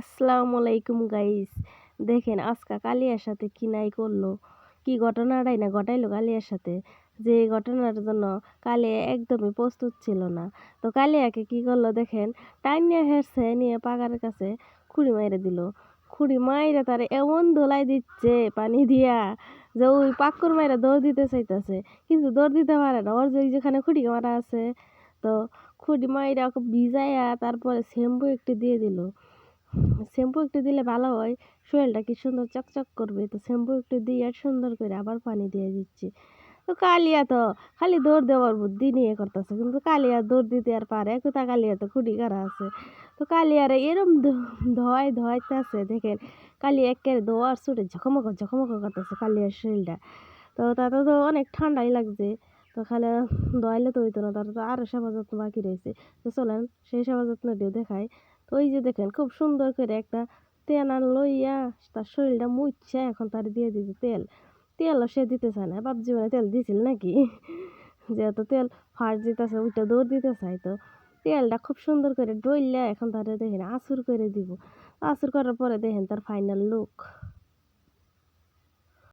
আসসালামু আলাইকুম গাইস। দেখেন, আজকা কালিয়ার সাথে কি নাই করল? কি ঘটনাটাই না ঘটাইলো কালিয়ার সাথে? যে ঘটনার জন্য কালিয়া একদমই প্রস্তুত ছিল না। তো কালিয়াকে কি করল দেখেন, টাইনিয়া হেরছে, নিয়ে পাগারের কাছে খুঁড়ি মাইরে দিল। খুঁড়ি মাইরে তার এমন ধোলাই দিচ্ছে পানি দিয়া যে ওই পাক্কর মাইরে দৌড় দিতে চাইতেছে, কিন্তু দৌড় দিতে পারে না। ওর যেখানে খুঁড়ি মারা আছে, তো খুঁড়ি মাইরা ওকে ভিজাইয়া তারপরে শ্যাম্পু একটু দিয়ে দিল। শ্যাম্পু একটু দিলে ভালো হয়। শরীরটা কি সুন্দর চকচক করবে? তো শ্যাম্পু একটু দিয়ে সুন্দর করে আবার পানি দিয়ে দিচ্ছি। তো কালিয়া তো খালি দৌড় দেওয়ার বুদ্ধি নিয়ে করতেছে, কিন্তু কালিয়া দৌড় দিতে আর পারে। কোথা কালিয়া তো খুঁটি করা আছে। তো কালিয়ারে এরম ধোয় ধোয়াইতেছে, দেখেন। কালিয়া একের দোয়ার ছুটে ঝকমক ঝকমক করতেছে কালিয়ার শরীরটা। তো তাতে তো অনেক ঠান্ডাই লাগছে। তো খালি দোয়াইলে তো হইতো না, তার তো আরও সেবা যত্ন বাকি রয়েছে। তো চলেন সেই সেবা যত্নটিও দেখায় তো ওই যে দেখেন, খুব সুন্দর করে একটা তেনা লইয়া তার শরীরটা মুচ্ছে এখন তার দিয়ে দিতে তেল। তেলও সে দিতে চায় না বাপ জীবনে তেল দিছিল নাকি? যেহেতু তেল ফার্স্ট দিতেছে, ওইটা দৌড় দিতে চাই তো। তেলটা খুব সুন্দর করে ডইলে, এখন তারে দেখেন আঁচুর করে দিব। আঁচুর করার পরে দেখেন তার ফাইনাল লুক